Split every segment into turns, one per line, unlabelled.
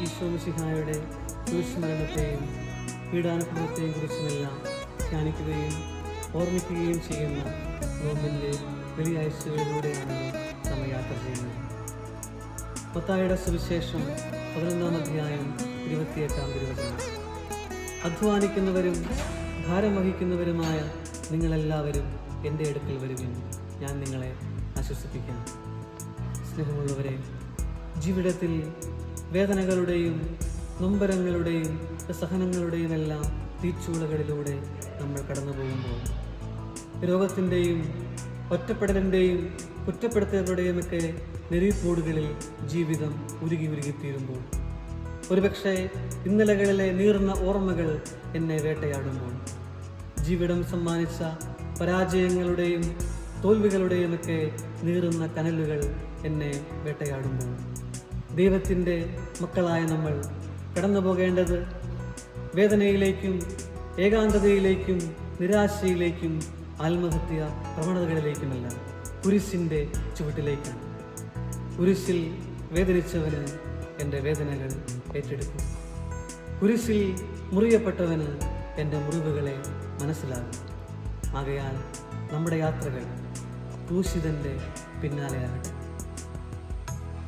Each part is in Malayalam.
ഈശോമിശിഹായുടെ കുരിശുമരണത്തെയും പീഡാനുഭവത്തെയും കുറിച്ചുമെല്ലാം ധ്യാനിക്കുകയും ഓർമ്മിക്കുകയും ചെയ്യുന്ന നോമ്പിന്റെ വെള്ളിയാഴ്ചകളിലൂടെയാണ് നമ്മൾ യാത്ര ചെയ്യുന്നത്. പത്തായുടെ സുവിശേഷം പതിനൊന്നാം അധ്യായം ഇരുപത്തിയെട്ടാം തിരുവചനം. അധ്വാനിക്കുന്നവരും ഭാരം വഹിക്കുന്നവരുമായ നിങ്ങളെല്ലാവരും എന്റെ അടുക്കൽ വരുവിൻ. ഞാൻ നിങ്ങളെ ആശ്വസിപ്പിക്കാം. സ്നേഹമുള്ളവരെ ജീവിതത്തിൽ വേദനകളുടെയും നൊമ്പരങ്ങളുടെയും സഹനങ്ങളുടെയും എല്ലാം തീച്ചൂളകളിലൂടെ നമ്മൾ കടന്നു പോകുമ്പോൾ രോഗത്തിന്റെയും ഒറ്റപ്പെടലിന്റെയും കുറ്റപ്പെടുത്തലുകളുടെയും ഒക്കെ നെറിപ്പൂടുകളിൽ ജീവിതം ഉരുകി ഉരുകിത്തീരുമ്പോൾ ഒരുപക്ഷെ ഇന്നലകളിലെ നീർന്ന ഓർമ്മകൾ എന്നെ വേട്ടയാടുമ്പോൾ. ജീവിതം സമ്മാനിച്ച പരാജയങ്ങളുടെയും തോൽവികളുടെയും ഒക്കെ നീറുന്ന കനലുകൾ എന്നെ വേട്ടയാടുമ്പോൾ. ദൈവത്തിന്റെ മക്കളായ നമ്മൾ കടന്നു പോകേണ്ടത് വേദനയിലേക്കും ഏകാന്തതയിലേക്കും നിരാശയിലേക്കും ആത്മഹത്യ പ്രവണതകളിലേക്കുമല്ല കുരിശിന്റെ ചുവട്ടിലേക്കാണ്. കുരിശിൽ വേദനിച്ചവന് എന്റെ വേദനകൾ ഏറ്റെടുക്കും. കുരിശിൽ മുറിയപ്പെട്ടവന് എന്റെ മുറിവുകളെ മനസ്സിലാകും. ആകയാൽ നമ്മുടെ യാത്രകൾ ക്രൂശിതന്റെ പിന്നാലെയാകട്ടെ.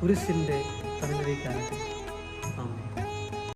കുരിശിന്റെ ആമേ